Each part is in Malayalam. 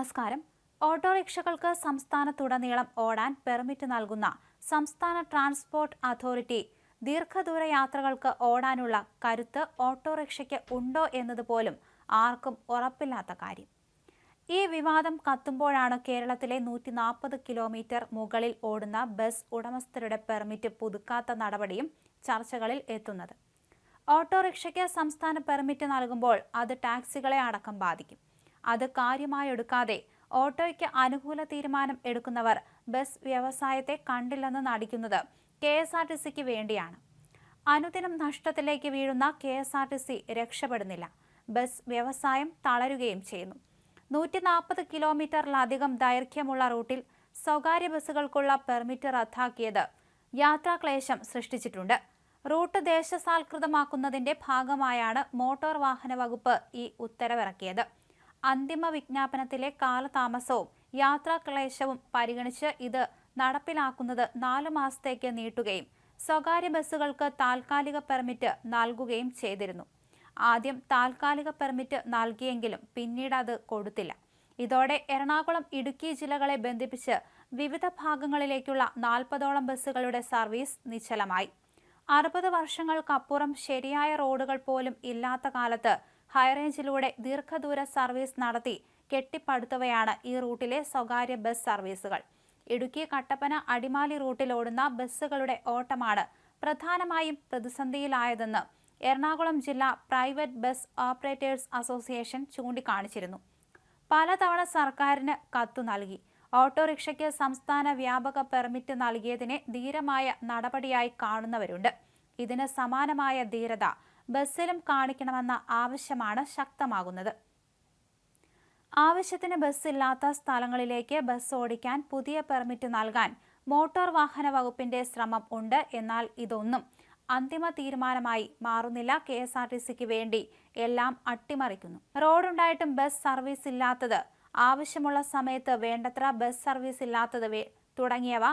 നമസ്കാരം. ഓട്ടോറിക്ഷകൾക്ക് സംസ്ഥാനത്തുടനീളം ഓടാൻ പെർമിറ്റ് നൽകുന്ന സംസ്ഥാന ട്രാൻസ്പോർട്ട് അതോറിറ്റി ദീർഘദൂര യാത്രകൾക്ക് ഓടാനുള്ള കരുത്ത് ഓട്ടോറിക്ഷയ്ക്ക് ഉണ്ടോ എന്നതുപോലും ആർക്കും ഉറപ്പില്ലാത്ത കാര്യം. ഈ വിവാദം കത്തുമ്പോഴാണ് കേരളത്തിലെ നൂറ്റി നാൽപ്പത് കിലോമീറ്റർ മുകളിൽ ഓടുന്ന ബസ് ഉടമസ്ഥരുടെ പെർമിറ്റ് പുതുക്കാത്ത നടപടിയും ചർച്ചകളിൽ എത്തുന്നത്. ഓട്ടോറിക്ഷയ്ക്ക് സംസ്ഥാന പെർമിറ്റ് നൽകുമ്പോൾ അത് ടാക്സികളെ അടക്കം ബാധിക്കും. അത് കാര്യമായെടുക്കാതെ ഓട്ടോയ്ക്ക് അനുകൂല തീരുമാനം എടുക്കുന്നവർ ബസ് വ്യവസായത്തെ കണ്ടില്ലെന്ന് നടിക്കുന്നത് കെ എസ് ആർ ടി സിക്ക് വേണ്ടിയാണ്. അനുദിനം നഷ്ടത്തിലേക്ക് വീഴുന്ന K S R T C രക്ഷപ്പെടുന്നില്ല. Bus വ്യവസായം തളരുകയും ചെയ്യുന്നു. നൂറ്റി നാൽപ്പത് കിലോമീറ്ററിലധികം ദൈർഘ്യമുള്ള റൂട്ടിൽ സ്വകാര്യ ബസ്സുകൾക്കുള്ള പെർമിറ്റ് റദ്ദാക്കിയത് യാത്രാക്ലേശം സൃഷ്ടിച്ചിട്ടുണ്ട്. റൂട്ട് ദേശസാൽകൃതമാക്കുന്നതിന്റെ ഭാഗമായാണ് മോട്ടോർ വാഹന വകുപ്പ് ഈ ഉത്തരവിറക്കിയത്. അന്തിമ വിജ്ഞാപനത്തിലെ കാലതാമസവും യാത്രാക്ലേശവും പരിഗണിച്ച് ഇത് നടപ്പിലാക്കുന്നത് നാലു മാസത്തേക്ക് നീട്ടുകയും സ്വകാര്യ ബസ്സുകൾക്ക് താൽക്കാലിക പെർമിറ്റ് നൽകുകയും ചെയ്തിരുന്നു. ആദ്യം താൽക്കാലിക പെർമിറ്റ് നൽകിയെങ്കിലും പിന്നീട് അത് കൊടുത്തില്ല. ഇതോടെ എറണാകുളം ഇടുക്കി ജില്ലകളെ ബന്ധിപ്പിച്ച് വിവിധ ഭാഗങ്ങളിലേക്കുള്ള നാൽപ്പതോളം ബസ്സുകളുടെ സർവീസ് നിശ്ചലമായി. അറുപത് വർഷങ്ങൾക്കപ്പുറം ശരിയായ റോഡുകൾ പോലും ഇല്ലാത്ത കാലത്ത് ഹൈറേഞ്ചിലൂടെ ദീർഘദൂര സർവീസ് നടത്തി കെട്ടിപ്പടുത്തവയാണ് ഈ റൂട്ടിലെ സ്വകാര്യ ബസ് സർവീസുകൾ ഇടുക്കി കട്ടപ്പന അടിമാലി റൂട്ടിൽ ഓടുന്ന ബസ്സുകളുടെ ഓട്ടമാണ് പ്രധാനമായും പ്രതിസന്ധിയിലായതെന്ന് എറണാകുളം ജില്ലാ പ്രൈവറ്റ് ബസ് ഓപ്പറേറ്റേഴ്സ് അസോസിയേഷൻ ചൂണ്ടിക്കാണിച്ചിരുന്നു. പലതവണ സർക്കാരിന് കത്തു നൽകി. ഓട്ടോറിക്ഷയ്ക്ക് സംസ്ഥാന വ്യാപക പെർമിറ്റ് നൽകിയതിനെ ധീരമായ നടപടിയായി കാണുന്നവരുണ്ട്. ഇതിന് സമാനമായ ധീരത ബസ്സിലും കാണിക്കണമെന്ന ആവശ്യമാണ് ശക്തമാകുന്നത്. ആവശ്യത്തിന് ബസ് ഇല്ലാത്ത സ്ഥലങ്ങളിലേക്ക് ബസ് ഓടിക്കാൻ പുതിയ പെർമിറ്റ് നൽകാൻ മോട്ടോർ വാഹന വകുപ്പിന്റെ ശ്രമം ഉണ്ട്. എന്നാൽ ഇതൊന്നും അന്തിമ തീരുമാനമായി മാറുന്നില്ല. കെ എസ് ആർ ടി സിക്ക് വേണ്ടി എല്ലാം അട്ടിമറിക്കുന്നു. റോഡുണ്ടായിട്ടും ബസ് സർവീസ് ഇല്ലാത്തത് ആവശ്യമുള്ള സമയത്ത് വേണ്ടത്ര ബസ് സർവീസ് ഇല്ലാത്തത് തുടങ്ങിയവ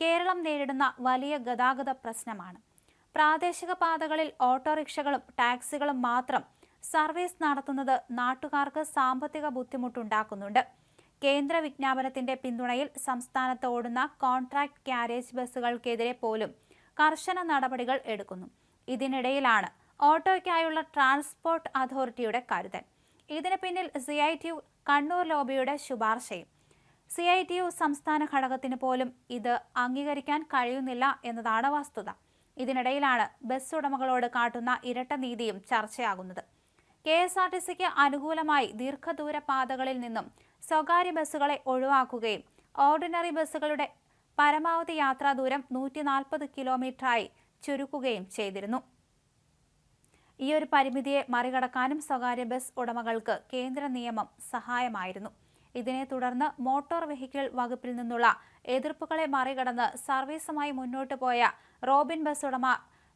കേരളം നേരിടുന്ന വലിയ ഗതാഗത പ്രശ്നമാണ്. പ്രാദേശിക പാതകളിൽ ഓട്ടോറിക്ഷകളും ടാക്സികളും മാത്രം സർവീസ് നടത്തുന്നത് നാട്ടുകാർക്ക് സാമ്പത്തിക ബുദ്ധിമുട്ടുണ്ടാക്കുന്നുണ്ട്. കേന്ദ്ര വിജ്ഞാപനത്തിന്റെ പിന്തുണയിൽ സംസ്ഥാനത്ത് ഓടുന്ന കോൺട്രാക്ട് ക്യാരേജ് ബസ്സുകൾക്കെതിരെ പോലും കർശന നടപടികൾ എടുക്കുന്നു. ഇതിനിടയിലാണ് ഓട്ടോയ്ക്കായുള്ള ട്രാൻസ്പോർട്ട് അതോറിറ്റിയുടെ കരുതൽ. ഇതിന് പിന്നിൽ C I T U Kannur ലോബിയുടെ ശുപാർശയും. സി ഐ ടി യു സംസ്ഥാന ഘടകത്തിന് പോലും ഇത് അംഗീകരിക്കാൻ കഴിയുന്നില്ല എന്നതാണ് വസ്തുത. ഇതിനിടയിലാണ് ബസ് ഉടമകളോട് കാട്ടുന്ന ഇരട്ട നീതിയും ചർച്ചയാകുന്നത്. കെ എസ് ആർ ടി സിക്ക് അനുകൂലമായി ദീർഘദൂര പാതകളിൽ നിന്നും സ്വകാര്യ ബസ്സുകളെ ഒഴിവാക്കുകയും ഓർഡിനറി ബസ്സുകളുടെ പരമാവധി യാത്രാ ദൂരം നൂറ്റി നാൽപ്പത് കിലോമീറ്ററായി ചുരുക്കുകയും ചെയ്തിരുന്നു. ഈ ഒരു പരിമിതിയെ മറികടക്കാനും സ്വകാര്യ ബസ് ഉടമകൾക്ക് കേന്ദ്ര നിയമം സഹായമായിരുന്നു. ഇതിനെ തുടർന്ന് മോട്ടോർ വെഹിക്കിൾ വകുപ്പിൽ നിന്നുള്ള എതിർപ്പുകളെ മറികടന്ന് സർവീസുമായി മുന്നോട്ടു പോയ റോബിൻ ബസ് ഉടമ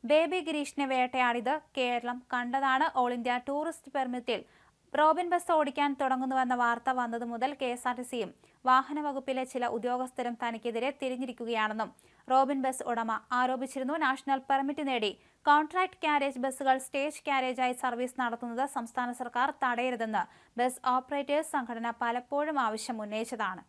ബേബി ഗിരീഷിനെ വേട്ടയാടിയത് കേരളം കണ്ടതാണ്. ഓൾ ഇന്ത്യ ടൂറിസ്റ്റ് പെർമിറ്റിൽ റോബിൻ ബസ് ഓടിക്കാൻ തുടങ്ങുന്നുവെന്ന വാർത്ത വന്നതു മുതൽ കെ എസ് ആർ ടി സിയും വാഹന വകുപ്പിലെ ചില ഉദ്യോഗസ്ഥരും തനിക്കെതിരെ തിരിഞ്ഞിരിക്കുകയാണെന്നും റോബിൻ ബസ് ഉടമ ആരോപിച്ചിരുന്നു. നാഷണൽ പെർമിറ്റ് നേടി കോൺട്രാക്ട് ക്യാരേജ് ബസ്സുകൾ സ്റ്റേജ് ക്യാരേജായി സർവീസ് നടത്തുന്നത് സംസ്ഥാന സർക്കാർ തടയരുതെന്ന് ബസ് ഓപ്പറേറ്റേഴ്സ് സംഘടന പലപ്പോഴും ആവശ്യം ഉന്നയിച്ചതാണ്.